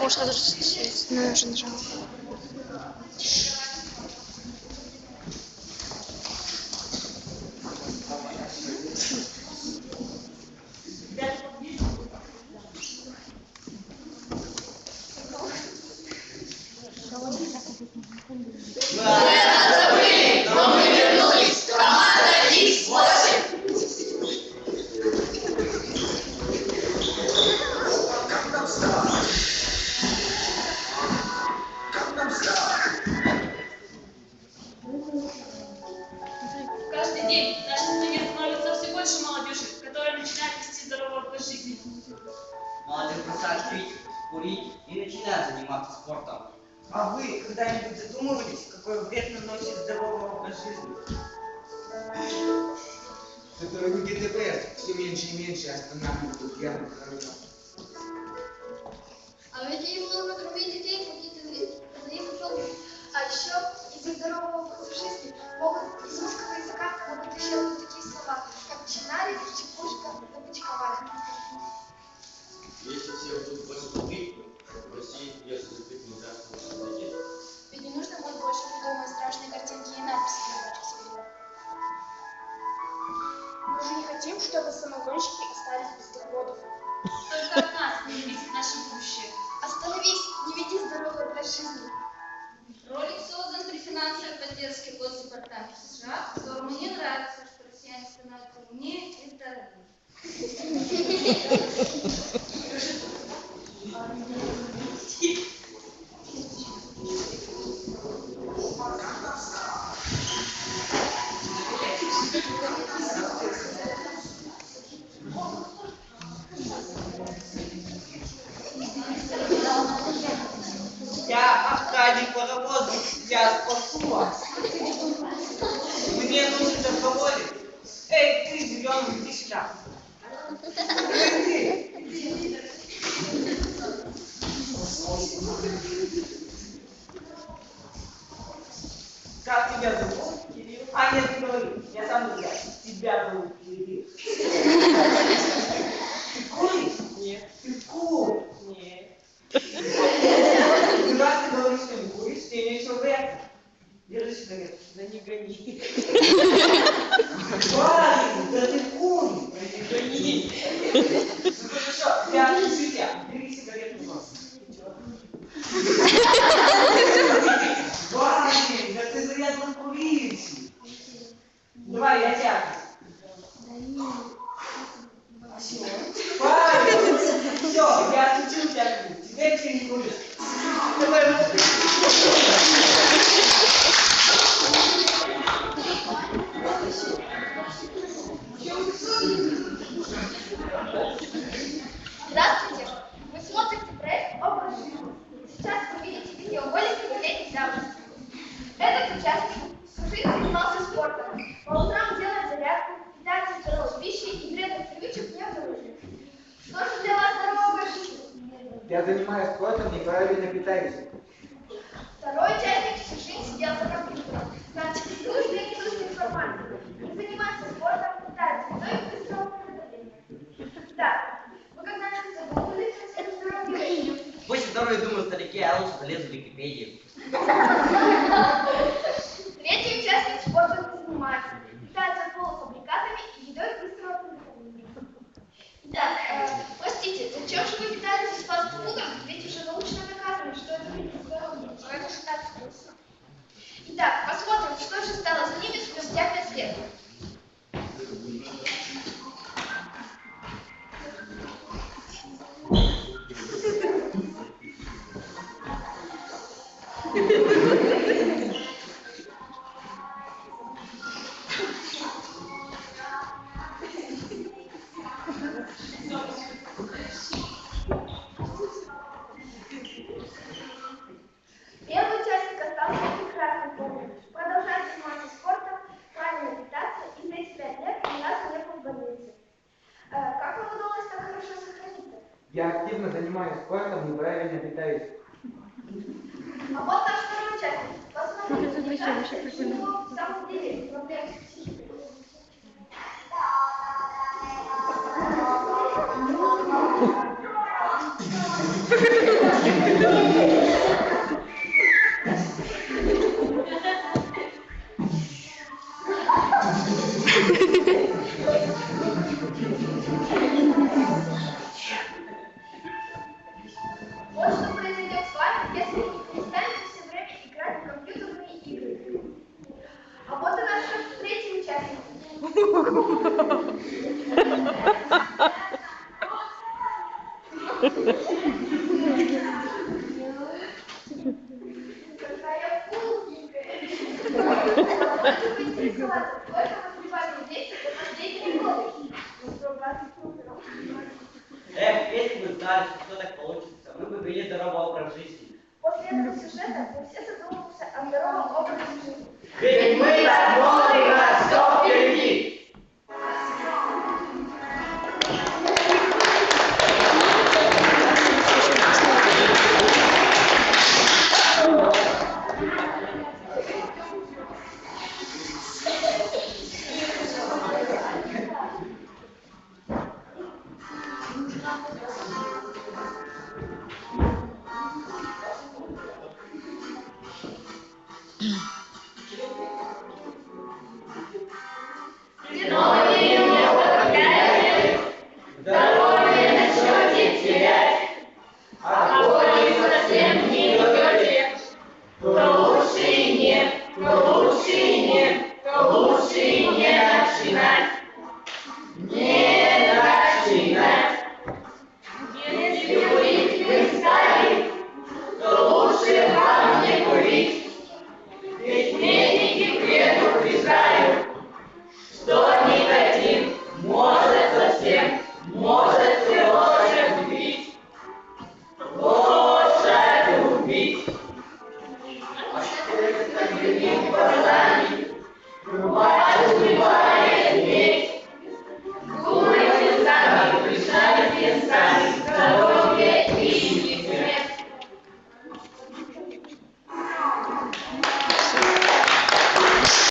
О, сразу же- ну, я уже нажала. Образ жизни. Молодежь бросает пить, курить и начинает заниматься спортом. А вы когда-нибудь задумывались, какой вред наносит здоровый образ жизни? Который ГТП все меньше и меньше останавливают пьяных. А ведь им чтобы самогонщики остались без доходов. Только от нас не зависит наше будущее. Остановись, не веди здоровый образ жизни. Ролик создан при финансовой поддержке Госдепартамента США, которому не нравится, что россияне становятся умнее и здоровее. Аркадий Паровозов, я спасу вас. Мне нужен разговорить. Эй, ты, зеленый, иди сюда. Эй, ты. Как тебя зовут? Кирилл. А, нет, не говори. Я сам не знаю. Тебя зовут Кирилл. Ты куришь? Нет. Ты куришь? Нет. Ну, раз ты говоришь, что не куришь, тебе нечего бояться. Держи сигарету. Да не гони. Парень, да ты куришь. Да не гони. Ну хорошо, я отпущу тебя. Бери сигарету в нос. Парень, да ты зарядно куришь. Давай, я тебя. Все, я отучил тебя. Теперь ты не куришь. Я занимаюсь спортом, неправильно питаюсь. Второй участник всю жизнь сидел за компьютером. Значит, и ненужная информация. Не занимается спортом, питается едой и быстрого приготовления. Так, вы когда-нибудь задумывались о своем здоровье? Будь здоровы, думаю, старики, я лучше залезу в Википедию. Я активно занимаюсь спортом, неправильно питаюсь. А вот наш второй участник. Кажется, что в самом деле проблемы Эх, если бы знали, что все так получится, мы бы вели здоровый образ жизни. После этого сюжета мы все задумываемся о здоровом образе жизни. Ведь мы так можем! Thank you.